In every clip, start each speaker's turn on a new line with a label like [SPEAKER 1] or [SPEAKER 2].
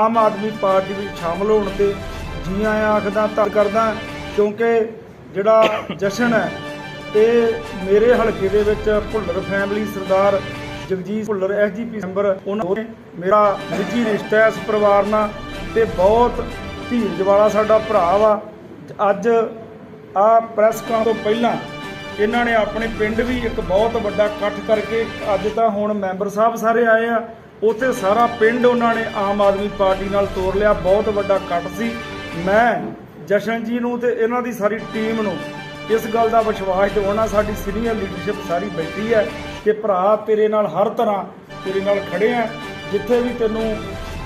[SPEAKER 1] ਆਮ Aadmi party ਵਿੱਚ ਸ਼ਾਮਲ ਹੋਣ ਤੇ ਜੀ ਆਇਆਂ ਆਖਦਾ ਧੰਨ ਕਰਦਾ ਕਿਉਂਕਿ ਜਿਹੜਾ ਜਸ਼ਨ ਹੈ ਇਹ ਮੇਰੇ ਹਲਕੇ ਦੇ ਵਿੱਚ Bhullar family Sardar Jagjit Bhullar SGP member, ਉਹਨਾਂ ਨੇ ਮੇਰਾ ਨਿੱਜੀ ਰਿਸ਼ਤਾ ਹੈ ਇਸ ਪਰਿਵਾਰ ਨਾਲ ਤੇ ਬਹੁਤ ਧੀਰਜ ਵਾਲਾ ਸਾਡਾ ਭਰਾ ਵਾ। ਅੱਜ ਆ ਪ੍ਰੈਸ ਕਾਨ ਤੋਂ ਪਹਿਲਾਂ ਇਹਨਾਂ ਨੇ ਆਪਣੇ ਪਿੰਡ ਵੀ ਇੱਕ ਬਹੁਤ ਵੱਡਾ ਇਕੱਠ ਕਰਕੇ ਅੱਜ ਤਾਂ ਹੁਣ ਮੈਂਬਰ ਸਾਹਿਬ ਸਾਰੇ ਆਏ ਆ। ਉੱਥੇ ਸਾਰਾ ਪਿੰਡ ਉਹਨਾਂ ਨੇ ਆਮ ਆਦਮੀ ਪਾਰਟੀ ਨਾਲ ਤੋਰ ਲਿਆ। ਬਹੁਤ ਵੱਡਾ ਕੱਟ ਸੀ। ਮੈਂ, ਜਸ਼ਨ ਜੀ ਨੂੰ ਤੇ ਇਹਨਾਂ ਦੀ ਸਾਰੀ ਟੀਮ ਨੂੰ ਇਸ ਗੱਲ ਦਾ ਵਿਸ਼ਵਾਸ ਦਿਵਾਉਣਾ, ਸਾਡੀ ਸੀਨੀਅਰ ਲੀਡਰਸ਼ਿਪ ਸਾਰੀ ਬੈਠੀ ਹੈ ਕਿ ਭਰਾ ਤੇਰੇ ਨਾਲ ਹਰ ਤਰ੍ਹਾਂ ਤੇਰੇ ਨਾਲ ਖੜੇ ਆ। ਜਿੱਥੇ ਵੀ ਤੈਨੂੰ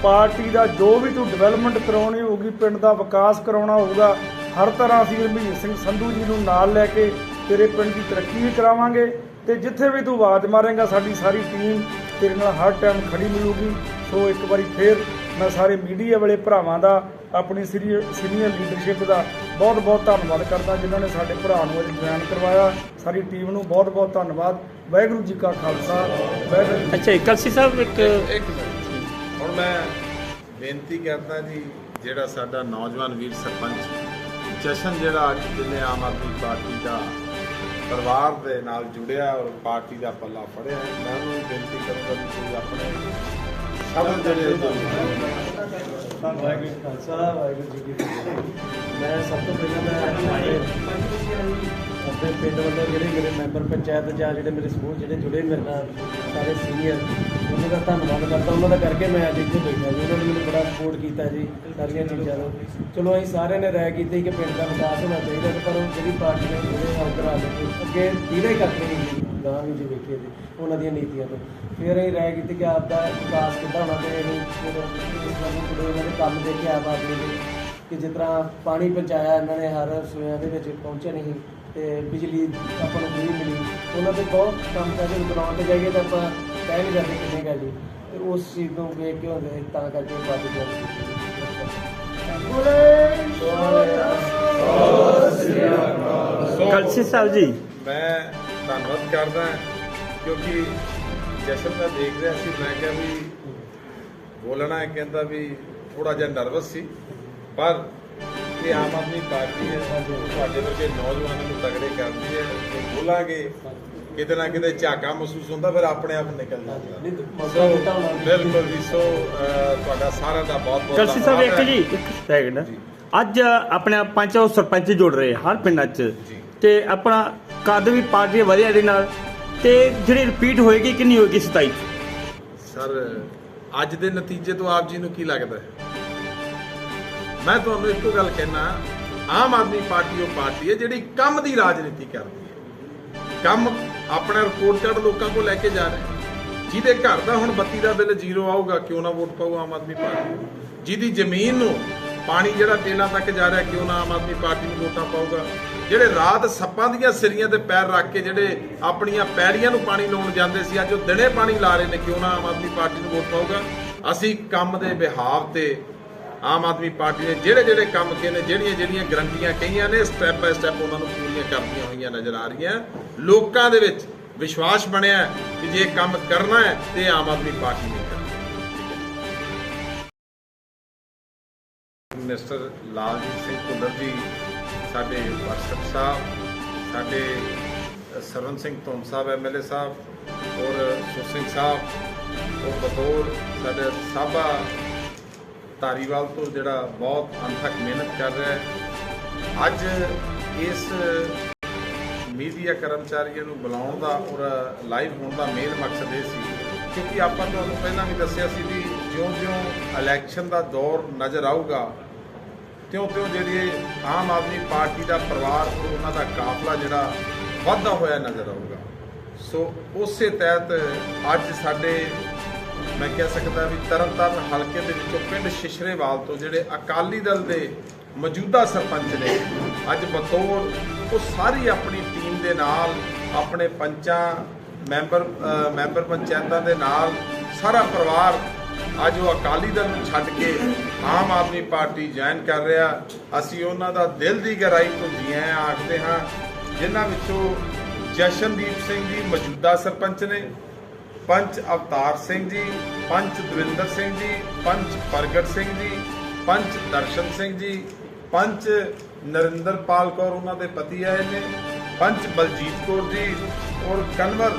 [SPEAKER 1] ਪਾਰਟੀ ਦਾ ਜੋ ਵੀ ਤੂੰ ਡਿਵੈਲਪਮੈਂਟ ਕਰਾਉਣੀ ਹੋਊਗੀ, ਪਿੰਡ ਦਾ ਵਿਕਾਸ ਕਰਾਉਣਾ ਹੋਊਗਾ, ਹਰ ਤਰ੍ਹਾਂ ਅਸੀਂ ਰਮੀਤ ਸਿੰਘ ਸੰਧੂ ਜੀ ਨੂੰ ਨਾਲ ਲੈ ਕੇ ਤੇਰੇ ਪਿੰਡ ਦੀ ਤਰੱਕੀ ਵੀ ਕਰਾਵਾਂਗੇ ਤੇ ਜਿੱਥੇ ਵੀ ਤੂੰ ਆਵਾਜ਼ ਮਾਰੇਗਾ, ਸਾਡੀ ਸਾਰੀ ਟੀਮ ਤੇਰੇ ਨਾਲ ਹਰ ਟਾਈਮ ਖੜੀ ਮਿਲੂਗੀ। ਸੋ ਇੱਕ ਵਾਰੀ ਫੇਰ ਮੈਂ ਸਾਰੇ ਮੀਡੀਆ ਵਾਲੇ ਭਰਾਵਾਂ ਦਾ ਆਪਣੀ ਸੀਨੀਅਰ ਲੀਡਰਸ਼ਿਪ ਦਾ ਬਹੁਤ ਬਹੁਤ ਧੰਨਵਾਦ ਕਰਦਾ ਜਿਨ੍ਹਾਂ ਨੇ ਸਾਡੇ ਭਰਾ ਨੂੰ ਅੱਜ ਜੁਆਇਨ ਕਰਵਾਇਆ। ਸਾਰੀ ਟੀਮ ਨੂੰ ਬਹੁਤ ਬਹੁਤ ਧੰਨਵਾਦ। ਵਾਹਿਗੁਰੂ ਜੀ ਕਾ ਖਾਲਸਾ ਵਾਹਿਗੁਰੂ
[SPEAKER 2] ਅੱਛਾ ਕਲਸੀ ਸਾਹਿਬ ਇੱਕ
[SPEAKER 3] ਇੱਕ ਮਿੰਟ। ਹੁਣ ਮੈਂ ਬੇਨਤੀ ਕਰਦਾ ਜੀ ਜਿਹੜਾ ਸਾਡਾ ਨੌਜਵਾਨ ਵੀਰ ਸਰਪੰਚ ਜਸ਼ਨ ਜਿਹੜਾ ਅੱਜ ਜਿਹਨੇ ਆਮ ਆਦਮੀ ਪਾਰਟੀ ਦਾ ਪਰਿਵਾਰ ਦੇ ਨਾਲ ਜੁੜਿਆ ਔਰ ਪਾਰਟੀ ਦਾ ਪੱਲਾ ਫੜਿਆ। ਹੈ, ਮੈਂ ਉਹਨੂੰ ਬੇਨਤੀ ਕਰੂੰਗਾ ਵੀ ਤੁਸੀਂ ਆਪਣੇ ਸ਼ਬਦ ਜਿਹੜੇ
[SPEAKER 4] ਵਾਹਿਗੁਰੂ ਜੀ ਕਾ ਖਾਲਸਾ ਵਾਹਿਗੁਰੂ ਜੀ ਕੀ ਫਤਿਹ। ਮੈਂ ਸਭ ਤੋਂ ਪਹਿਲਾਂ ਮੈਂ ਆਪਣੇ ਪਿੰਡ ਵੱਲੋਂ ਜਿਹੜੇ ਮੇਰੇ ਮੈਂਬਰ ਪੰਚਾਇਤ ਜਾਂ ਜਿਹੜੇ ਮੇਰੇ ਸਮੂਹ ਜਿਹੜੇ ਜੁੜੇ ਮੇਰੇ ਨਾਲ, ਸਾਰੇ ਸੀਨੀਅਰ, ਉਹਨਾਂ ਦਾ ਧੰਨਵਾਦ ਕਰਦਾ। ਉਹਨਾਂ ਦਾ ਕਰਕੇ ਮੈਂ ਅੱਜ ਇੱਥੇ ਬੈਠਾ ਜੀ। ਉਹਨਾਂ ਨੇ ਮੈਨੂੰ ਬੜਾ ਸਪੋਰਟ ਕੀਤਾ ਜੀ, ਸਾਰੀਆਂ ਚੀਜ਼ਾਂ ਨੂੰ। ਚਲੋ, ਅਸੀਂ ਸਾਰਿਆਂ ਨੇ ਰਾਏ ਕੀਤੀ ਕਿ ਪਿੰਡ ਦਾ ਵਿਕਾਸ ਹੋਣਾ ਚਾਹੀਦਾ ਪਰ ਉਹ ਜਿਹੜੀ ਪਾਰਟੀ ਨੇ ਜਿਹੜੇ ਅੰਦਰ ਆ ਕੇ ਅੱਗੇ ਧੀਰੇ ਕਰਕੇ ਨਹੀਂ ਗਾਂ ਵੀ ਜੇ ਵੇਖੀਏ ਜੀ, ਉਹਨਾਂ ਦੀਆਂ ਨੀਤੀਆਂ ਤੋਂ। ਫਿਰ ਅਸੀਂ ਰਾਏ ਕੀਤੀ ਕਿ ਆਪ ਦਾ ਵਿਕਾਸ ਕਿੱਦਾਂ ਹੋਣਾ ਤੇ ਅਸੀਂ ਫਿਰ ਉਹਨਾਂ ਦੇ ਕੰਮ ਦੇਖਿਆ ਆਪ ਆਦਮੀ ਦੇ ਕਿ ਜਿਸ ਤਰ੍ਹਾਂ ਪਾਣੀ ਪਹੁੰਚਾਇਆ ਇਹਨਾਂ ਨੇ ਹਰ ਸੂਆਂ ਦੇ ਵਿੱਚ, ਪਹੁੰਚਿਆ ਨਹੀਂ। ਤੇ ਬਿਜਲੀ ਆਪਾਂ ਨੂੰ ਫ੍ਰੀ ਮਿਲੀ। ਉਹਨਾਂ ਦੇ ਬਹੁਤ ਕੰਮ ਕਰਦੇ ਗਰਾਊਂਡ ਤੇ ਜਾਈਏ ਤਾਂ ਆਪਾਂ ਕਹਿ ਨਹੀਂ ਸਕਦੇ ਕਿੰਨੇ ਗਾ ਜੀ। ਤੇ ਉਸ ਚੀਜ਼ ਨੂੰ ਵੇਖ ਕੇ ਹੁੰਦੇ ਤਾਂ ਕਰਕੇ ਪਾਰਟੀ ਜਾਂਦੀ
[SPEAKER 2] ਕਲਸੀ ਸਾਹਿਬ ਜੀ।
[SPEAKER 3] ਮੈਂ ਧੰਨਵਾਦ ਕਰਦਾ ਕਿਉਂਕਿ ਜਸ਼ਨ ਦਾ ਦੇਖ ਰਿਹਾ ਸੀ ਮੈਂ ਕਿਹਾ ਵੀ ਬੋਲਣਾ ਹੈ ਕਹਿੰਦਾ ਵੀ ਥੋੜਾ ਜਿਹਾ ਨਰਵਸ ਸੀ। ਪਰ ਇਹ ਆਮ ਆਦਮੀ ਪਾਰਟੀ ਹੈ ਤੁਹਾਡੇ ਵਰਗੇ ਨੌਜਵਾਨਾਂ ਨੂੰ ਤਗੜੇ ਕਰਦੀ ਹੈ ਤੇ ਬੋਲਾਂਗੇ ਕਿਤੇ ਨਾ ਕਿਤੇ ਝਾਕਾ ਮਹਿਸੂਸ ਹੁੰਦਾ ਫਿਰ ਆਪਣੇ ਆਪ ਨਿਕਲ ਜਾਂਦਾ
[SPEAKER 4] ਤਾਂ।
[SPEAKER 3] ਬਿਲਕੁਲ ਜੀ ਸੋ ਤੁਹਾਡਾ ਸਾਰਿਆਂ ਦਾ ਬਹੁਤ ਬਹੁਤ
[SPEAKER 2] ਕਲਸੀ ਸਾਹਿਬ ਇੱਕ ਜੀ। ਇੱਕ ਸੈਕਿੰਡ। ਅੱਜ ਆਪਣੇ ਪੰਚ ਸਰਪੰਚ ਜੁੜ ਰਹੇ ਹਰ ਪਿੰਡਾਂ 'ਚ। ਤੇ ਆਪਣਾ ਕੱਦ ਵੀ ਪਾਰਟੀ ਵਧਿਆ ਇਹਦੇ ਨਾਲ ਤੇ ਜਿਹੜੀ ਰਿਪੀਟ ਹੋਏਗੀ ਕਿੰਨੀ ਹੋਏਗੀ 27 'ਚ
[SPEAKER 3] ਸਰ ਅੱਜ ਦੇ ਨਤੀਜੇ ਤੋਂ ਆਪ ਜੀ ਨੂੰ ਕੀ ਲੱਗਦਾ ਹੈ ਮੈਂ ਤੁਹਾਨੂੰ ਇੱਕੋ ਗੱਲ ਕਹਿਣਾ ਆਮ ਆਦਮੀ ਪਾਰਟੀ ਉਹ ਪਾਰਟੀ ਹੈ ਜਿਹੜੀ ਕੰਮ ਦੀ ਰਾਜਨੀਤੀ ਕਰਦੀ ਹੈ। ਕੰਮ ਆਪਣਾ ਰਿਪੋਰਟ ਕਾਰਡ ਲੋਕਾਂ ਕੋਲ ਲੈ ਕੇ ਜਾ ਰਿਹਾ ਜਿਹਦੇ ਘਰ ਦਾ ਹੁਣ ਬੱਤੀ ਦਾ ਬਿੱਲ ਜ਼ੀਰੋ ਆਊਗਾ, ਕਿਉਂ ਨਾ ਵੋਟ ਪਾਊ ਆਮ ਆਦਮੀ ਪਾਰਟੀ? ਨੂੰ? ਜਿਹਦੀ ਜ਼ਮੀਨ ਨੂੰ ਪਾਣੀ ਜਿਹੜਾ ਟੇਲਾਂ ਤੱਕ ਜਾ ਰਿਹਾ, ਕਿਉਂ ਨਾ ਆਮ ਆਦਮੀ ਪਾਰਟੀ ਨੂੰ ਵੋਟਾਂ ਪਾਊਗਾ? ਜਿਹੜੇ ਰਾਤ ਸੱਪਾਂ ਦੀਆਂ ਸਿਰੀਆਂ ਤੇ ਪੈਰ ਰੱਖ ਕੇ ਜਿਹੜੇ ਆਪਣੀਆਂ ਪੈੜੀਆਂ ਨੂੰ ਪਾਣੀ ਲਾਉਣ ਜਾਂਦੇ ਸੀ, ਅੱਜ ਉਹ ਦਿਨੇ ਪਾਣੀ ਲਾ ਰਹੇ ਨੇ, ਕਿਉਂ ਨਾ ਆਮ ਆਦਮੀ ਪਾਰਟੀ ਨੂੰ ਵੋਟ ਪਾਊਗਾ? ਅਸੀਂ ਕੰਮ ਦੇ ਬਿਹਾਵ ਤੇ ਆਮ ਆਦਮੀ ਪਾਰਟੀ ਨੇ ਜਿਹੜੇ ਜਿਹੜੇ ਕੰਮ ਕੀਤੇ ਨੇ, ਜਿਹੜੀਆਂ ਜਿਹੜੀਆਂ ਗਰੰਟੀਆਂ ਕਹੀਆਂ ਨੇ ਸਟੈਪ ਬਾਏ ਸਟੈਪ ਉਹਨਾਂ ਨੂੰ ਪੂਰੀਆਂ ਕਰਦੀਆਂ ਹੋਈਆਂ ਨਜ਼ਰ ਆ ਰਹੀਆਂ। ਲੋਕਾਂ ਦੇ ਵਿੱਚ ਵਿਸ਼ਵਾਸ ਬਣਿਆ ਕਿ ਜੇ ਕੰਮ ਕਰਨਾ ਹੈ, ਤੇ ਆਮ ਆਦਮੀ ਪਾਰਟੀ ਨੇ ਕਰਨਾ ਮਿਨਿਸਟਰ ਲਾਲਜੀਤ ਸਿੰਘ ਭੁੱਲਰ ਜੀ, ਸਾਡੇ ਵਰਸ਼ਪ ਸਾਹਿਬ, ਸਾਡੇ ਸਰਵਨ ਸਿੰਘ ਧੁੰਮ ਸਾਹਿਬ ਐਮਐਲਏ ਸਾਹਿਬ ਔਰ ਸੁਖ ਸਿੰਘ ਸਾਹਿਬ ਔਰ ਬਤੌਰ ਸਾਡੇ ਸਾਬਾ ਧਾਰੀਵਾਲ ਤੋਂ ਜਿਹੜਾ ਬਹੁਤ ਅਣਥੱਕ ਮਿਹਨਤ ਕਰ ਰਿਹਾ ਹੈ। ਅੱਜ ਇਸ ਮੀਡੀਆ ਕਰਮਚਾਰੀਆਂ ਨੂੰ ਬੁਲਾਉਣ ਦਾ ਔਰ ਲਾਈਵ ਹੋਣ ਦਾ ਮੇਨ ਮਕਸਦ ਇਹ ਸੀ ਕਿਉਂਕਿ ਆਪਾਂ ਤੁਹਾਨੂੰ ਪਹਿਲਾਂ ਵੀ ਦੱਸਿਆ ਸੀ ਵੀ ਜਿਉਂ-ਜਿਉਂ ਇਲੈਕਸ਼ਨ ਦਾ ਦੌਰ ਨਜ਼ਰ ਆਊਗਾ, ਤਿਉਂ-ਤਿਉਂ ਜਿਹੜੀ ਆਮ ਆਦਮੀ ਪਾਰਟੀ ਦਾ ਪਰਿਵਾਰ ਔਰ ਉਹਨਾਂ ਦਾ ਕਾਫਲਾ ਜਿਹੜਾ ਵਾਧਾ ਹੋਇਆ ਨਜ਼ਰ ਆਊਗਾ। ਸੋ ਉਸੇ ਤਹਿਤ ਅੱਜ ਸਾਡੇ ਮੈਂ ਕਹਿ ਸਕਦਾ ਵੀ ਤਰਨਤਾਰਨ ਹਲਕੇ ਦੇ ਵਿੱਚੋਂ ਪਿੰਡ ਸ਼ਿਸ਼ਰੇਵਾਲ ਤੋਂ ਜਿਹੜੇ ਅਕਾਲੀ ਦਲ ਦੇ ਮੌਜੂਦਾ ਸਰਪੰਚ ਨੇ, ਅੱਜ ਬਤੌਰ ਉਹ ਸਾਰੀ ਆਪਣੀ ਟੀਮ ਦੇ ਨਾਲ, ਆਪਣੇ ਪੰਚਾਂ, ਮੈਂਬਰ ਮੈਂਬਰ ਪੰਚਾਇਤਾਂ ਦੇ ਨਾਲ, ਸਾਰਾ ਪਰਿਵਾਰ ਅੱਜ ਉਹ ਅਕਾਲੀ ਦਲ ਨੂੰ ਛੱਡ ਕੇ ਆਮ ਆਦਮੀ ਪਾਰਟੀ ਜੁਆਇਨ ਕਰ ਰਿਹਾ। ਅਸੀਂ ਉਹਨਾਂ ਦਾ ਦਿਲ ਦੀ ਗਹਿਰਾਈ ਤੋਂ ਜੀ ਆਖਦੇ ਹਾਂ, ਜਿਨ੍ਹਾਂ ਵਿੱਚੋਂ ਜਸ਼ਨਦੀਪ ਸਿੰਘ ਜੀ ਮੌਜੂਦਾ ਸਰਪੰਚ ਨੇ ਪੰਚ ਅਵਤਾਰ ਸਿੰਘ ਜੀ, ਪੰਚ ਦਵਿੰਦਰ ਸਿੰਘ ਜੀ, ਪੰਚ ਪ੍ਰਗਟ ਸਿੰਘ ਜੀ, ਪੰਚ ਦਰਸ਼ਨ ਸਿੰਘ ਜੀ, ਪੰਚ ਨਰਿੰਦਰਪਾਲ ਕੌਰ ਉਹਨਾਂ ਦੇ ਪਤੀ ਆਏ ਨੇ ਪੰਚ ਬਲਜੀਤ ਕੌਰ ਜੀ ਔਰ ਕਨਵਰ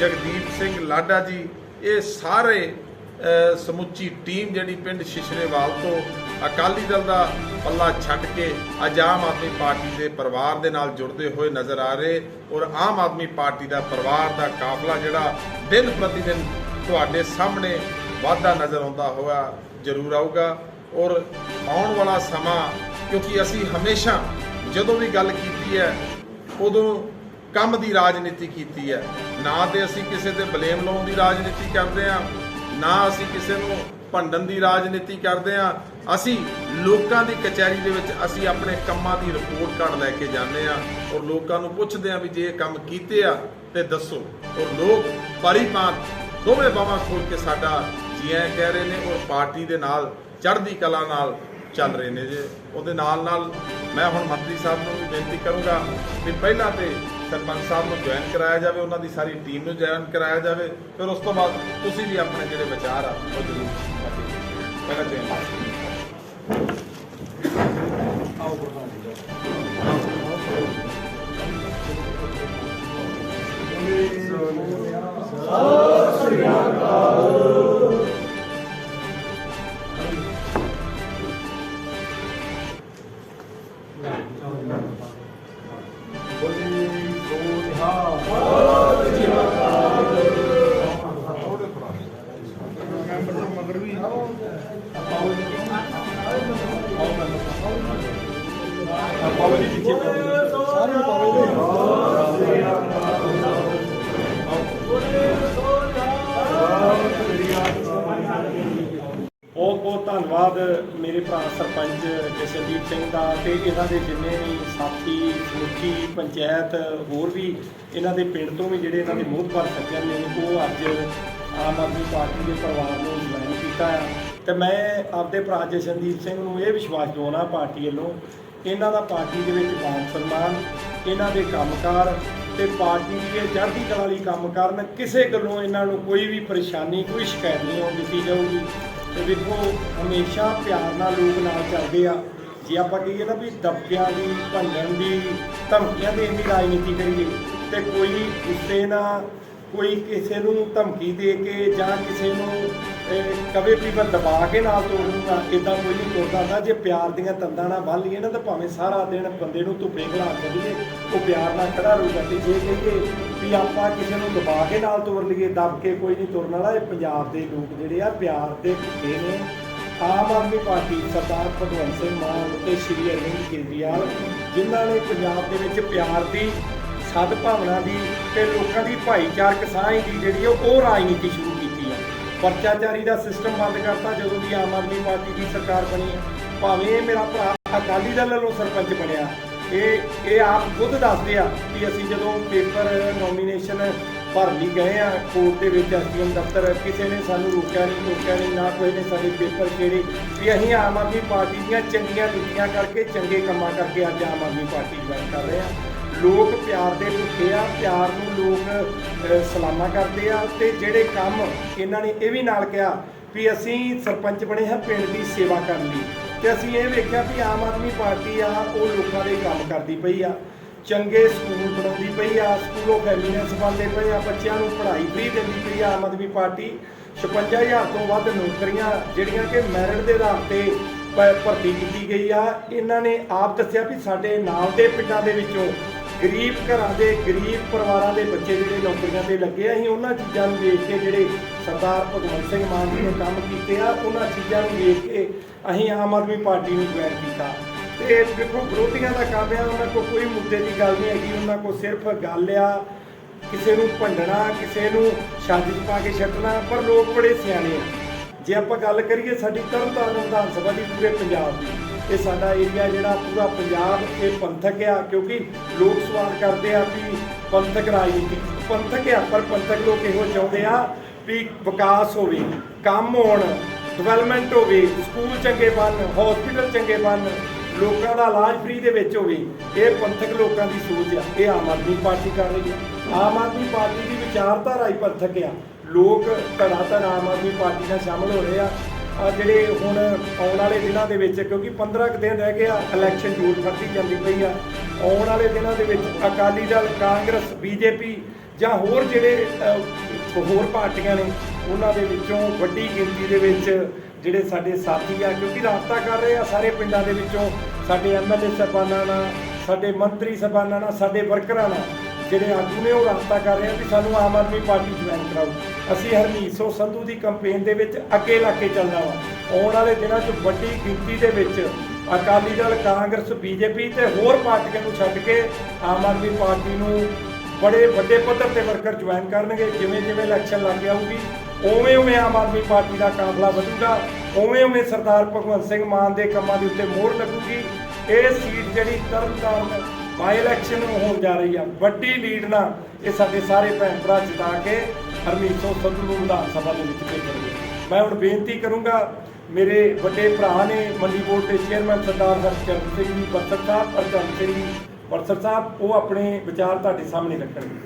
[SPEAKER 3] ਜਗਦੀਪ ਸਿੰਘ ਲਾਡਾ ਜੀ, ਇਹ ਸਾਰੇ ਸਮੁੱਚੀ ਟੀਮ ਜਿਹੜੀ ਪਿੰਡ ਸ਼ਿਸ਼ਰੇਵਾਲ ਤੋਂ ਅਕਾਲੀ ਦਲ ਦਾ ਪੱਲਾ ਛੱਡ ਕੇ ਅੱਜ ਆਮ ਆਦਮੀ ਪਾਰਟੀ ਦੇ ਪਰਿਵਾਰ ਦੇ ਨਾਲ ਜੁੜਦੇ ਹੋਏ ਨਜ਼ਰ ਆ ਰਹੇ ਔਰ ਆਮ ਆਦਮੀ ਪਾਰਟੀ ਦਾ ਪਰਿਵਾਰ ਦਾ ਕਾਫਲਾ ਜਿਹੜਾ ਦਿਨ ਪ੍ਰਤੀ ਦਿਨ ਤੁਹਾਡੇ ਸਾਹਮਣੇ ਵਾਧਾ ਨਜ਼ਰ ਆਉਂਦਾ ਹੋਇਆ ਜ਼ਰੂਰ ਆਊਗਾ ਔਰ ਆਉਣ ਵਾਲਾ ਸਮਾਂ, ਕਿਉਂਕਿ ਅਸੀਂ ਹਮੇਸ਼ਾ ਜਦੋਂ ਵੀ ਗੱਲ ਕੀਤੀ ਹੈ, ਉਦੋਂ ਕੰਮ ਦੀ ਰਾਜਨੀਤੀ ਕੀਤੀ ਹੈ। ਨਾ ਤੇ ਅਸੀਂ ਕਿਸੇ ਤੇ ਬਲੇਮ ਲਾਉਣ ਦੀ ਰਾਜਨੀਤੀ ਕਰਦੇ ਹਾਂ, ਨਾ ਅਸੀਂ ਕਿਸੇ ਨੂੰ ਭੰਡਣ ਦੀ ਰਾਜਨੀਤੀ ਕਰਦੇ ਹਾਂ। ਅਸੀਂ ਲੋਕਾਂ ਦੀ ਕਚਹਿਰੀ ਦੇ ਵਿੱਚ ਅਸੀਂ ਆਪਣੇ ਕੰਮਾਂ ਦੀ ਰਿਪੋਰਟ ਕਾਰਡ ਲੈ ਕੇ ਜਾਂਦੇ ਹਾਂ ਔਰ ਲੋਕਾਂ ਨੂੰ ਪੁੱਛਦੇ ਹਾਂ ਵੀ ਜੇ ਇਹ ਕੰਮ ਕੀਤੇ ਆ ਤੇ ਦੱਸੋ। ਔਰ ਲੋਕ ਭਰੀ ਭਾਂਤ ਦੋਵੇਂ ਬਾਹਾਂ ਖੋਲ ਕੇ ਸਾਡਾ ਜੀ ਐਂ ਕਹਿ ਰਹੇ ਨੇ ਔਰ ਪਾਰਟੀ ਦੇ ਨਾਲ, ਚੜ੍ਹਦੀ ਕਲਾ ਨਾਲ ਚੱਲ ਰਹੇ ਨੇ ਜੇ। ਉਹਦੇ ਨਾਲ ਨਾਲ ਮੈਂ ਹੁਣ ਮੰਤਰੀ ਸਾਹਿਬ ਨੂੰ ਵੀ ਬੇਨਤੀ ਕਰੂੰਗਾ ਵੀ ਪਹਿਲਾਂ ਤੇ ਸਰਪੰਚ ਸਾਹਿਬ ਨੂੰ ਜੁਆਇਨ ਕਰਾਇਆ ਜਾਵੇ, ਉਹਨਾਂ ਦੀ ਸਾਰੀ ਟੀਮ ਨੂੰ ਜੁਆਇਨ ਕਰਾਇਆ ਜਾਵੇ। ਫਿਰ ਉਸ ਤੋਂ ਬਾਅਦ ਤੁਸੀਂ ਵੀ ਆਪਣੇ ਜਿਹੜੇ ਵਿਚਾਰ ਆ, ਉਹ ਜ਼ਰੂਰ ਪਹਿਲਾਂ ਜੁਆਇਨ
[SPEAKER 1] ਮਗਰ ਵੀ
[SPEAKER 4] ਬਹੁਤ ਬਹੁਤ ਧੰਨਵਾਦ ਮੇਰੇ ਭਰਾ ਸਰਪੰਚ ਜਸਨਦੀਪ ਸਿੰਘ ਦਾ ਤੇ ਇਹਨਾਂ ਦੇ ਜਿੰਨੇ ਵੀ ਸਾਥੀ ਸਮੁੱਚੀ ਪੰਚਾਇਤ ਹੋਰ ਵੀ ਇਹਨਾਂ ਦੇ ਪਿੰਡ ਤੋਂ ਵੀ ਜਿਹੜੇ ਇਹਨਾਂ ਦੇ ਮੋਹਤਬਰ ਸੱਜਣ ਨੇ, ਉਹ ਅੱਜ ਆਮ ਆਦਮੀ ਪਾਰਟੀ ਦੇ ਪਰਿਵਾਰ ਨੂੰ ਜੁਆਇਨ ਕੀਤਾ ਆ ਤੇ ਮੈਂ ਆਪਦੇ ਭਰਾ ਜਸਨਦੀਪ ਸਿੰਘ ਨੂੰ ਇਹ ਵਿਸ਼ਵਾਸ ਦਿਵਾਉਣਾ ਪਾਰਟੀ ਵੱਲੋਂ, ਇਹਨਾਂ ਦਾ ਪਾਰਟੀ ਦੇ ਵਿੱਚ ਮਾਨ ਸਨਮਾਨ, ਇਹਨਾਂ ਦੇ ਕੰਮਕਾਰ ਤੇ ਪਾਰਟੀ ਦੀ ਇਹ ਚੜ੍ਹਦੀ ਕਲਾ ਲਈ ਕੰਮ ਕਰਨ, ਕਿਸੇ ਗੱਲੋਂ ਇਹਨਾਂ ਨੂੰ ਕੋਈ ਵੀ ਪਰੇਸ਼ਾਨੀ, ਕੋਈ ਸ਼ਿਕਾਇਤ ਨਹੀਂ ਆਉਣ ਦਿੱਤੀ ਜਾਊਗੀ। ਤੇ ਵੇਖੋ, ਹਮੇਸ਼ਾ ਪਿਆਰ ਨਾਲ ਲੋਕ ਨਾਲ ਚੱਲਦੇ ਆ। ਜੇ ਆਪਾਂ ਕਹੀਏ ਨਾ ਵੀ ਦੱਬਿਆਂ ਦੀ ਭੰਡਣ ਦੀ, ਧਮਕੀਆਂ ਦੇਣ ਦੀ ਰਾਜਨੀਤੀ ਕਰੀਏ, ਤੇ ਕੋਈ ਗੁੱਸੇ ਨਾਲ ਕੋਈ ਕਿਸੇ ਨੂੰ ਧਮਕੀ ਦੇ ਕੇ ਜਾਂ ਕਿਸੇ ਨੂੰ ਕਵੇ ਵੀ ਮੈਂ ਦਬਾ ਕੇ ਨਾਲ ਤੋੜੂੰਗਾ ਇਦਾਂ ਕੋਈ ਨਹੀਂ ਤੋੜਦਾ ਹੁੰਦਾ। ਜੇ ਪਿਆਰ ਦੀਆਂ ਤੰਦਾਂ ਨਾਲ ਬੰਨ ਲਈਏ ਨਾ, ਤਾਂ ਭਾਵੇਂ ਸਾਰਾ ਦਿਨ ਬੰਦੇ ਨੂੰ ਧੁੱਪੇ ਖੜਾ ਕਰੀਏ ਉਹ ਪਿਆਰ ਨਾਲ ਖੜਾ ਰਹੂਗਾ। ਤੇ ਜੇ ਕਹੀਏ ਵੀ ਆਪਾਂ ਕਿਸੇ ਨੂੰ ਦਬਾ ਕੇ ਨਾਲ ਤੋੜ ਲਈਏ, ਦਬ ਕੇ ਕੋਈ ਨਹੀਂ ਤੁਰਨ ਵਾਲਾ, ਇਹ ਪੰਜਾਬ ਦੇ ਲੋਕ ਜਿਹੜੇ ਆ, ਪਿਆਰ ਦੇ ਭੁੱਖੇ ਨੇ। ਆਮ ਆਦਮੀ ਪਾਰਟੀ ਸਰਦਾਰ ਭਗਵੰਤ ਸਿੰਘ ਮਾਨ ਤੇ ਸ਼੍ਰੀ ਅਰਵਿੰਦ ਕੇਜਰੀਵਾਲ, ਜਿਨ੍ਹਾਂ ਨੇ ਪੰਜਾਬ ਦੇ ਵਿੱਚ ਪਿਆਰ ਦੀ ਸਦਭਾਵਨਾ ਦੀ ਤੇ ਲੋਕਾਂ ਦੀ ਭਾਈਚਾਰਕ ਸਾਂਝ ਦੀ ਜਿਹੜੀ ਆ, ਉਹ ਰਾਜਨੀਤੀ ਸ਼ੁਰੂ ਕੀਤੀ ਆ। ਪਰਚਾਚਾਰੀ ਦਾ ਸਿਸਟਮ ਬੰਦ ਕਰਤਾ, ਜਦੋਂ ਦੀ ਆਮ ਆਦਮੀ ਪਾਰਟੀ ਦੀ ਸਰਕਾਰ ਬਣੀ ਹੈ ਭਾਵੇਂ ਇਹ ਮੇਰਾ ਭਰਾ ਅਕਾਲੀ ਦਲ ਵੱਲੋਂ ਸਰਪੰਚ ਬਣਿਆ, ਇਹ ਇਹ ਆਪ ਖੁਦ ਦੱਸਦੇ ਆ ਕਿ ਅਸੀਂ ਜਦੋਂ ਪੇਪਰ ਨੋਮੀਨੇਸ਼ਨ ਭਰ ਲਈ ਗਏ ਆ ਕੋਰਟ ਦੇ ਵਿੱਚ ਐਸਡੀਐਮ ਦਫ਼ਤਰ, ਕਿਸੇ ਨੇ ਸਾਨੂੰ ਰੋਕਿਆ ਨਹੀਂ ਰੋਕਿਆ ਨਹੀਂ, ਨਾ ਕੋਈ ਨੇ ਸਾਡੇ ਪੇਪਰ ਛੇੜੇ, ਵੀ ਅਸੀਂ ਆਮ ਆਦਮੀ ਪਾਰਟੀ ਦੀਆਂ ਚੰਗੀਆਂ ਨੀਤੀਆਂ ਕਰਕੇ ਚੰਗੇ ਕੰਮਾਂ ਕਰਕੇ ਅੱਜ ਆਮ ਆਦਮੀ ਪਾਰਟੀ ਜੁਆਇਨ ਕਰ ਰਹੇ ਆ। ਲੋਕ ਪਿਆਰ ਦੇ ਭੁੱਖੇ ਆ, ਪਿਆਰ ਨੂੰ ਲੋਕ ਸਲਾਨਾ ਕਰਦੇ ਆ ਤੇ ਜਿਹੜੇ ਕੰਮ ਇਹਨਾਂ ਨੇ ਇਹ ਵੀ ਨਾਲ ਕਿਹਾ ਵੀ ਅਸੀਂ ਸਰਪੰਚ ਬਣੇ ਹਾਂ, ਪਿੰਡ ਦੀ ਸੇਵਾ ਕਰਨ ਲਈ। ਤੇ ਅਸੀਂ ਇਹ ਵੇਖਿਆ ਵੀ ਆਮ ਆਦਮੀ ਪਾਰਟੀ ਆ, ਉਹ ਲੋਕਾਂ ਦੇ ਕੰਮ ਕਰਦੀ ਪਈ ਆ। ਚੰਗੇ ਸਕੂਲ ਬਣਾਉਂਦੀ ਪਈ ਆ, ਸਕੂਲੋਂ ਫੈਮਿਲੀਆਂ ਪਾਉਂਦੇ ਪਏ ਆ, ਬੱਚਿਆਂ ਨੂੰ ਪੜ੍ਹਾਈ ਫ੍ਰੀ ਦਿੰਦੀ ਪਈ ਆ ਆਮ ਆਦਮੀ ਪਾਰਟੀ। 56000 ਤੋਂ ਵੱਧ ਨੌਕਰੀਆਂ ਜਿਹੜੀਆਂ ਕਿ ਮੈਰਿਟ ਦੇ ਆਧਾਰ ਤੇ ਭਰਤੀ ਕੀਤੀ ਗਈ ਆ। ਇਹਨਾਂ ਨੇ ਆਪ ਦੱਸਿਆ ਵੀ ਸਾਡੇ ਨਾਲ ਦੇ ਪਿੰਡਾਂ ਦੇ ਵਿੱਚੋਂ ਗਰੀਬ ਘਰਾਂ ਦੇ, ਗਰੀਬ ਪਰਿਵਾਰਾਂ ਦੇ ਬੱਚੇ ਜਿਹੜੇ ਨੌਕਰੀਆਂ ਤੇ ਲੱਗੇ ਆ, ਅਸੀਂ ਉਹਨਾਂ ਚੀਜ਼ਾਂ ਨੂੰ ਵੇਖ ਕੇ ਜਿਹੜੇ ਸਰਦਾਰ ਭਗਵੰਤ ਸਿੰਘ ਮਾਨ ਜੀ ਨੇ ਕੰਮ ਕੀਤੇ ਆ, ਉਹਨਾਂ ਚੀਜ਼ਾਂ ਨੂੰ ਵੇਖ ਕੇ ਅਸੀਂ ਆਮ ਆਦਮੀ ਪਾਰਟੀ ਨੂੰ ਜੁਆਇਨ ਕੀਤਾ। ਤੇ ਦੇਖੋ ਵਿਰੋਧੀਆਂ ਦਾ ਕੰਮ ਆ, ਉਹਨਾਂ ਕੋਲ ਕੋਈ ਮੁੱਦੇ ਦੀ ਗੱਲ ਨਹੀਂ ਹੈਗੀ, ਉਹਨਾਂ ਕੋਲ ਸਿਰਫ ਗੱਲ ਆ, ਕਿਸੇ ਨੂੰ ਭੰਡਣਾ, ਕਿਸੇ ਨੂੰ ਛੱਜ 'ਚ ਪਾ ਕੇ ਛੱਡਣਾ, ਪਰ ਲੋਕ ਬੜੇ ਸਿਆਣੇ ਆ। ਜੇ ਆਪਾਂ ਗੱਲ ਕਰੀਏ ਸਾਡੀ ਤਰਨਤਾਰਨ ਵਿਧਾਨ ਸਭਾ ਦੀ ਪੂਰੇ ਪੰਜਾਬ ਦੀ ਇਹ ਸਾਡਾ ਏਰੀਆ ਜਿਹੜਾ ਪੂਰਾ ਪੰਜਾਬ ਇਹ ਪੰਥਕ ਆ, ਕਿਉਂਕਿ ਲੋਕ ਸਵਾਲ ਕਰਦੇ ਆ ਵੀ ਪੰਥਕ ਰਾਜਨੀਤੀ, ਪੰਥਕ ਆ, ਪਰ ਪੰਥਕ ਲੋਕ ਇਹੋ ਚਾਹੁੰਦੇ ਆ ਵੀ ਵਿਕਾਸ ਹੋਵੇ, ਕੰਮ ਹੋਣ ਡਿਵੈਲਪਮੈਂਟ ਹੋਵੇ ਸਕੂਲ ਚੰਗੇ ਬਣ ਹਸਪੀਟਲ ਚੰਗੇ ਬਣ, ਲੋਕਾਂ ਦਾ ਇਲਾਜ ਫ੍ਰੀ ਦੇ ਵਿੱਚ ਹੋਵੇ, ਇਹ ਪੰਥਕ ਲੋਕਾਂ ਦੀ ਸੋਚ ਆ, ਇਹ ਆਮ ਆਦਮੀ ਪਾਰਟੀ ਕਰ ਰਹੀ ਹੈ ਆਮ ਆਦਮੀ ਪਾਰਟੀ ਦੀ ਵਿਚਾਰਧਾਰਾ ਹੀ ਪੰਥਕ ਆ। ਲੋਕ ਧੜਾ ਧੜ ਆਮ ਆਦਮੀ ਪਾਰਟੀ ਨਾਲ ਸ਼ਾਮਲ ਹੋ ਰਹੇ ਆ ਆ ਜਿਹੜੇ ਹੁਣ ਆਉਣ ਵਾਲੇ ਦਿਨਾਂ ਦੇ ਵਿੱਚ, ਕਿਉਂਕਿ 15 ਕੁ ਦਿਨ ਰਹਿ ਗਏ ਆ ਇਲੈਕਸ਼ਨ ਜੂਟ ਫੜਦੀ ਜਾਂਦੀ ਪਈ ਆ। ਆਉਣ ਵਾਲੇ ਦਿਨਾਂ ਦੇ ਵਿੱਚ ਅਕਾਲੀ ਦਲ, ਕਾਂਗਰਸ, ਬੀਜੇਪੀ ਜਾਂ ਹੋਰ ਜਿਹੜੇ ਹੋਰ ਪਾਰਟੀਆਂ ਨੇ, ਉਹਨਾਂ ਦੇ ਵਿੱਚੋਂ ਵੱਡੀ ਗਿਣਤੀ ਦੇ ਵਿੱਚ ਜਿਹੜੇ ਸਾਡੇ ਸਾਥੀ ਆ, ਕਿਉਂਕਿ ਰਾਬਤਾ ਕਰ ਰਹੇ ਆ ਸਾਰੇ ਪਿੰਡਾਂ ਦੇ ਵਿੱਚੋਂ, ਸਾਡੇ ਐਮਐਲਏ ਸਾਹਿਬਾਨਾਂ ਨਾਲ, ਸਾਡੇ ਮੰਤਰੀ ਸਾਹਿਬਾਨਾਂ ਨਾਲ, ਸਾਡੇ ਵਰਕਰਾਂ ਨਾਲ, ਜਿਹੜੇ ਆਗੂ ਨੇ ਉਹ ਰਾਬਤਾ ਕਰ ਰਹੇ ਆ ਵੀ ਸਾਨੂੰ ਆਮ ਆਦਮੀ ਪਾਰਟੀ ਜੁਆਇਨ ਕਰਾਓ। ਅਸੀਂ ਹਰਮੀਤ ਸਿੰਘ ਸੰਧੂ ਦੀ ਕੰਪੇਨ ਦੇ ਵਿੱਚ ਅੱਗੇ ਲਾ ਕੇ ਚੱਲਣਾ ਵਾ। ਆਉਣ ਵਾਲੇ ਦਿਨਾਂ 'ਚ ਵੱਡੀ ਗਿਣਤੀ ਦੇ ਵਿੱਚ ਅਕਾਲੀ ਦਲ, ਕਾਂਗਰਸ, ਬੀਜੇਪੀ ਤੇ ਹੋਰ ਪਾਰਟੀਆਂ ਨੂੰ ਛੱਡ ਕੇ ਆਮ ਆਦਮੀ ਪਾਰਟੀ ਨੂੰ ਬੜੇ ਵੱਡੇ ਪੱਧਰ ਤੇ ਵਰਕਰ ਜੁਆਇਨ ਕਰਨਗੇ, ਜਿਵੇਂ ਜਿਵੇਂ ਇਲੈਕਸ਼ਨ ਲੱਗ ਜਾਊਗੀ, ਉਵੇਂ ਉਵੇਂ ਆਮ ਆਦਮੀ ਪਾਰਟੀ ਦਾ ਕਾਫਲਾ ਵਧੂਗਾ, ਉਵੇਂ ਉਵੇਂ ਸਰਦਾਰ ਭਗਵੰਤ ਸਿੰਘ ਮਾਨ ਦੇ ਕੰਮਾਂ ਦੇ ਉੱਤੇ ਮੋਹਰ ਲੱਗੂਗੀ। ਇਹ ਸੀਟ ਜਿਹੜੀ ਤਰਨਤਾਰਨ ਬਾਈ ਇਲੈਕਸ਼ਨ ਹੋਣ ਜਾ ਰਹੀ ਆ। ਵੱਡੀ ਲੀਡ ਨਾਲ ਇਹ ਸਾਡੇ ਸਾਰੇ ਭੈਣ ਭਰਾ ਜਿਤਾ ਕੇ ਹਰਮੀਤ ਸਿੰਘ ਸੰਧੂ ਨੂੰ ਵਿਧਾਨ ਸਭਾ ਦੇ ਵਿੱਚ ਭੇਜਣਗੇ ਮੈਂ ਹੁਣ ਬੇਨਤੀ ਕਰੂੰਗਾ, ਮੇਰੇ ਵੱਡੇ ਭਰਾ ਨੇ ਮੰਡੀ ਬੋਰਡ ਦੇ ਚੇਅਰਮੈਨ ਸਰਦਾਰ ਹਰਚਰਨ ਸਿੰਘ ਜੀ ਬਰਸਰ ਸਾਹਿਬ, ਹਰਚਰਨ ਸਿੰਘ ਜੀ ਬਰਸਰ ਸਾਹਿਬ, ਉਹ ਆਪਣੇ ਵਿਚਾਰ ਤੁਹਾਡੇ ਸਾਹਮਣੇ ਰੱਖਣਗੇ।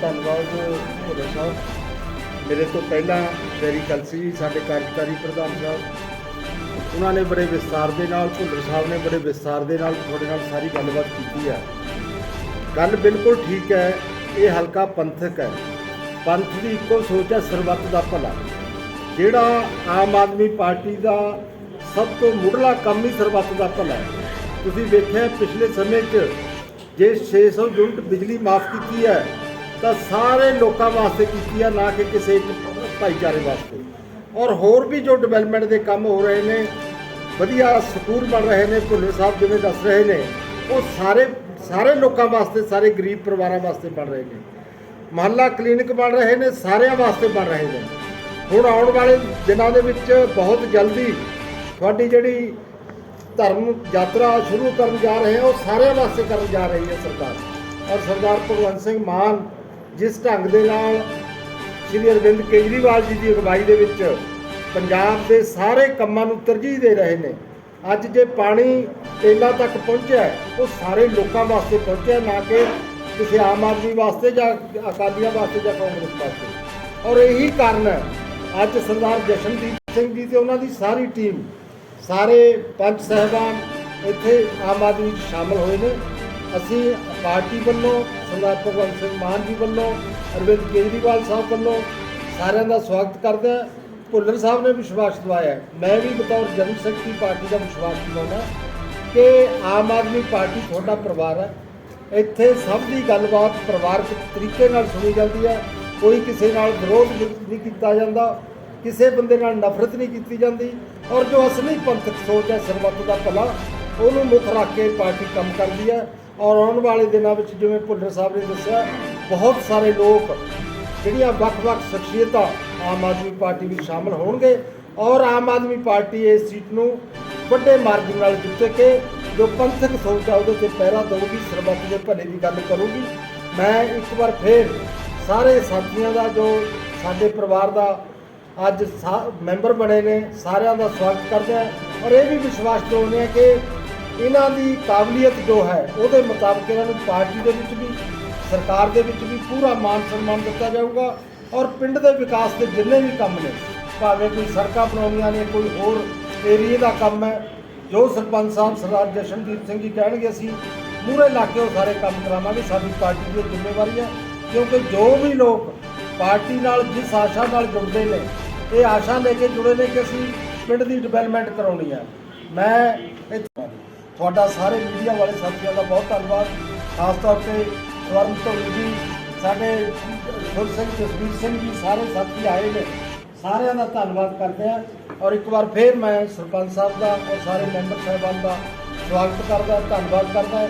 [SPEAKER 5] ਧੰਨਵਾਦ ਭੋਲੇ ਸਾਹਿਬ ਮੇਰੇ ਤੋਂ ਪਹਿਲਾਂ ਸ਼੍ਰੀ ਕਲਸੀ ਜੀ ਸਾਡੇ ਕਾਰਜਕਾਰੀ ਪ੍ਰਧਾਨ ਸਾਹਿਬ। ਉਹਨਾਂ ਨੇ ਬੜੇ ਵਿਸਤਾਰ ਦੇ ਨਾਲ, ਭੁੱਲਰ ਸਾਹਿਬ ਨੇ ਬੜੇ ਵਿਸਤਾਰ ਦੇ ਨਾਲ ਤੁਹਾਡੇ ਨਾਲ ਸਾਰੀ ਗੱਲਬਾਤ ਕੀਤੀ ਹੈ। ਗੱਲ ਬਿਲਕੁਲ ਠੀਕ ਹੈ, ਇਹ ਹਲਕਾ ਪੰਥਕ ਹੈ। ਪੰਥ ਦੀ ਇੱਕੋ ਸੋਚ ਹੈ, ਸਰਬੱਤ ਦਾ ਭਲਾ। ਜਿਹੜਾ ਆਮ ਆਦਮੀ ਪਾਰਟੀ ਦਾ ਸਭ ਤੋਂ ਮੁੱਢਲਾ ਕੰਮ ਹੀ ਸਰਬੱਤ ਦਾ ਭਲਾ ਹੈ। ਤੁਸੀਂ ਵੇਖਿਆ ਪਿਛਲੇ ਸਮੇਂ 'ਚ ਜੇ 600 ਯੂਨਿਟ ਬਿਜਲੀ ਮਾਫ ਕੀਤੀ ਹੈ, ਤਾਂ ਸਾਰੇ ਲੋਕਾਂ ਵਾਸਤੇ ਕੀਤੀ ਹੈ, ਨਾ ਕਿ ਕਿਸੇ ਇੱਕ ਭਾਈਚਾਰੇ ਵਾਸਤੇ। ਔਰ ਹੋਰ ਵੀ ਜੋ ਡਿਵੈਲਪਮੈਂਟ ਦੇ ਕੰਮ ਹੋ ਰਹੇ ਨੇ, ਵਧੀਆ ਸਕੂਲ ਬਣ ਰਹੇ ਨੇ ਭੁੱਲਰ ਸਾਹਿਬ ਜਿਵੇਂ ਦੱਸ ਰਹੇ ਨੇ, ਉਹ ਸਾਰੇ ਸਾਰੇ ਲੋਕਾਂ ਵਾਸਤੇ, ਸਾਰੇ ਗਰੀਬ ਪਰਿਵਾਰਾਂ ਵਾਸਤੇ ਬਣ ਰਹੇ ਨੇ। ਮਹੱਲਾ ਕਲੀਨਿਕ ਬਣ ਰਹੇ ਨੇ, ਸਾਰਿਆਂ ਵਾਸਤੇ ਬਣ ਰਹੇ ਨੇ। ਹੁਣ ਆਉਣ ਵਾਲੇ ਦਿਨਾਂ ਦੇ ਵਿੱਚ ਬਹੁਤ ਜਲਦੀ ਤੁਹਾਡੀ ਜਿਹੜੀ ਧਰਮ ਯਾਤਰਾ ਸ਼ੁਰੂ ਕਰਨ ਜਾ ਰਹੇ ਹਾਂ, ਉਹ ਸਾਰਿਆਂ ਵਾਸਤੇ ਕਰਨ ਜਾ ਰਹੀ ਹੈ ਸਰਕਾਰ। ਔਰ ਸਰਦਾਰ ਭਗਵੰਤ ਸਿੰਘ ਮਾਨ ਜਿਸ ਢੰਗ ਦੇ ਨਾਲ ਸ਼੍ਰੀ ਅਰਵਿੰਦ ਕੇਜਰੀਵਾਲ ਜੀ ਦੀ ਅਗਵਾਈ ਦੇ ਵਿੱਚ ਪੰਜਾਬ ਦੇ ਸਾਰੇ ਕੰਮਾਂ ਨੂੰ ਤਰਜੀਹ ਦੇ ਰਹੇ ਨੇ, ਅੱਜ ਜੇ ਪਾਣੀ ਟੇਲਾ ਤੱਕ ਪਹੁੰਚਿਆ ਉਹ ਸਾਰੇ ਲੋਕਾਂ ਵਾਸਤੇ ਪਹੁੰਚਿਆ ਨਾ ਕਿ ਕਿਸੇ ਆਮ ਆਦਮੀ ਵਾਸਤੇ ਜਾਂ ਅਕਾਲੀਆਂ ਵਾਸਤੇ ਜਾਂ ਕਾਂਗਰਸ ਵਾਸਤੇ। ਔਰ ਇਹੀ ਕਾਰਨ ਹੈ, ਅੱਜ ਸਰਦਾਰ ਜਸ਼ਨਦੀਪ ਸਿੰਘ ਜੀ ਤੇ ਉਹਨਾਂ ਦੀ ਸਾਰੀ ਟੀਮ, ਸਾਰੇ ਪੰਜ ਸਹਿਬਾਨ ਇੱਥੇ ਆਮ ਆਦਮੀ 'ਚ ਸ਼ਾਮਲ ਹੋਏ ਨੇ। ਅਸੀਂ ਪਾਰਟੀ ਵੱਲੋਂ, ਸਰਦਾਰ ਭਗਵੰਤ ਸਿੰਘ ਮਾਨ ਜੀ ਵੱਲੋਂ, ਅਰਵਿੰਦ ਕੇਜਰੀਵਾਲ ਸਾਹਿਬ ਵੱਲੋਂ ਸਾਰਿਆਂ ਦਾ ਸਵਾਗਤ ਕਰਦੇ ਹਾਂ। ਭੁੱਲਰ ਸਾਹਿਬ ਨੇ ਵਿਸ਼ਵਾਸ ਦਿਵਾਇਆ ਮੈਂ ਵੀ ਬਤੌਰ ਜਨ ਸ਼ਕਤੀ ਪਾਰਟੀ ਦਾ ਵਿਸ਼ਵਾਸ ਦਿਵਾਉਣਾ ਕਿ ਆਮ ਆਦਮੀ ਪਾਰਟੀ ਤੁਹਾਡਾ ਪਰਿਵਾਰ ਹੈ। ਇੱਥੇ ਸਭ ਦੀ ਗੱਲਬਾਤ ਪਰਿਵਾਰਕ ਤਰੀਕੇ ਨਾਲ ਸੁਣੀ ਜਾਂਦੀ ਹੈ। ਕੋਈ ਕਿਸੇ ਨਾਲ ਵਿਰੋਧ ਨਹੀਂ ਕੀਤਾ ਜਾਂਦਾ। ਕਿਸੇ ਬੰਦੇ ਨਾਲ ਨਫ਼ਰਤ ਨਹੀਂ ਕੀਤੀ ਜਾਂਦੀ। ਔਰ ਜੋ ਅਸਲੀ ਪੰਥਕ ਸੋਚ ਹੈ, ਸਰਬੱਤ ਦਾ ਭਲਾ, ਉਹਨੂੰ ਮੁੱਖ ਰੱਖ ਕੇ ਪਾਰਟੀ ਕੰਮ ਕਰਦੀ ਹੈ। ਔਰ ਆਉਣ ਵਾਲੇ ਦਿਨਾਂ ਵਿੱਚ ਜਿਵੇਂ ਭੁੱਲਰ ਸਾਹਿਬ ਨੇ ਦੱਸਿਆ, ਬਹੁਤ ਸਾਰੇ ਲੋਕ ਜਿਹੜੀਆਂ ਵੱਖ-ਵੱਖ ਸ਼ਖਸੀਅਤਾਂ ਆਮ ਆਦਮੀ ਪਾਰਟੀ ਵਿੱਚ ਸ਼ਾਮਲ ਹੋਣਗੇ। ਔਰ ਆਮ ਆਦਮੀ ਪਾਰਟੀ ਇਸ ਸੀਟ ਨੂੰ ਵੱਡੇ ਮਾਰਜਨ ਨਾਲ ਜਿੱਤ ਕੇ ਜੋ ਪੰਥਕ ਸੋਚ ਆ ਉਹਦੇ ਤੇ ਪਹਿਰਾ ਦਊਗੀ, ਸਰਬੱਤ ਦੇ ਭਲੇ ਦੀ ਗੱਲ ਕਰੂਗੀ। ਮੈਂ ਇੱਕ ਵਾਰ ਫੇਰ ਸਾਰੇ ਸਾਥੀਆਂ ਦਾ, ਜੋ ਸਾਡੇ ਪਰਿਵਾਰ ਦਾ ਅੱਜ ਸਾ- ਮੈਂਬਰ ਬਣੇ ਨੇ, ਸਾਰਿਆਂ ਦਾ ਸਵਾਗਤ ਕਰਦਾ ਔਰ ਇਹ ਵੀ ਵਿਸ਼ਵਾਸ ਦਿਵਾਉਂਦੇ ਹਾਂ ਕਿ ਇਹਨਾਂ ਦੀ ਕਾਬਲੀਅਤ ਜੋ ਹੈ, ਉਹਦੇ ਮੁਤਾਬਕ ਇਹਨਾਂ ਨੂੰ ਪਾਰਟੀ ਦੇ ਵਿੱਚ ਵੀ, ਸਰਕਾਰ ਦੇ ਵਿੱਚ ਵੀ ਪੂਰਾ ਮਾਨ ਸਨਮਾਨ ਦਿੱਤਾ ਜਾਊਗਾ। ਔਰ ਪਿੰਡ ਦੇ ਵਿਕਾਸ ਦੇ ਜਿੰਨੇ ਵੀ ਕੰਮ ਨੇ, ਭਾਵੇਂ ਕੋਈ ਸੜਕਾਂ ਬਣਾਉਣੀਆਂ ਨੇ, ਕੋਈ ਹੋਰ ਏਰੀਏ ਦਾ ਕੰਮ ਹੈ ਜੋ ਸਰਪੰਚ ਸਾਹਿਬ ਸਰਦਾਰ ਜਸ਼ਨਦੀਪ ਸਿੰਘ ਜੀ ਕਹਿਣਗੇ, ਅਸੀਂ ਪੂਰੇ ਇਲਾਕੇ ਉਹ ਸਾਰੇ ਕੰਮ ਕਰਾਵਾਂਗੇ। ਸਾਡੀ ਪਾਰਟੀ ਦੀ ਜ਼ਿੰਮੇਵਾਰੀ ਹੈ, ਕਿਉਂਕਿ ਜੋ ਵੀ ਲੋਕ ਪਾਰਟੀ ਨਾਲ, ਜਿਸ ਆਸ਼ਾ ਨਾਲ ਜੁੜਦੇ ਨੇ, ਇਹ ਆਸ਼ਾ ਲੈ ਕੇ ਜੁੜੇ ਨੇ ਕਿ ਅਸੀਂ ਪਿੰਡ ਦੀ ਡਿਵੈਲਪਮੈਂਟ ਕਰਾਉਣੀ ਹੈ। ਮੈਂ ਤੁਹਾਡਾ ਸਾਰੇ ਮੀਡੀਆ ਵਾਲੇ ਸਾਥੀਆਂ ਦਾ ਬਹੁਤ ਧੰਨਵਾਦ। ਖਾਸ ਤੌਰ ਤੇ ਸਵਰਨ ਧੋਨੀ ਜੀ, ਸਾਡੇ ਸੁਰ ਸਿੰਘ ਜਸਵੀਰ ਸਿੰਘ ਜੀ, ਸਾਰੇ ਸਾਥੀ ਆਏ ਨੇ। ਸਾਰਿਆਂ ਦਾ ਧੰਨਵਾਦ ਕਰਦੇ ਹਾਂ। ਔਰ ਇੱਕ ਵਾਰ ਫੇਰ ਮੈਂ ਸਰਪੰਚ ਸਾਹਿਬ ਦਾ ਔਰ ਸਾਰੇ ਮੈਂਬਰ ਸਾਹਿਬਾਨ ਦਾ ਸਵਾਗਤ ਕਰਦਾ, ਧੰਨਵਾਦ ਕਰਦਾ।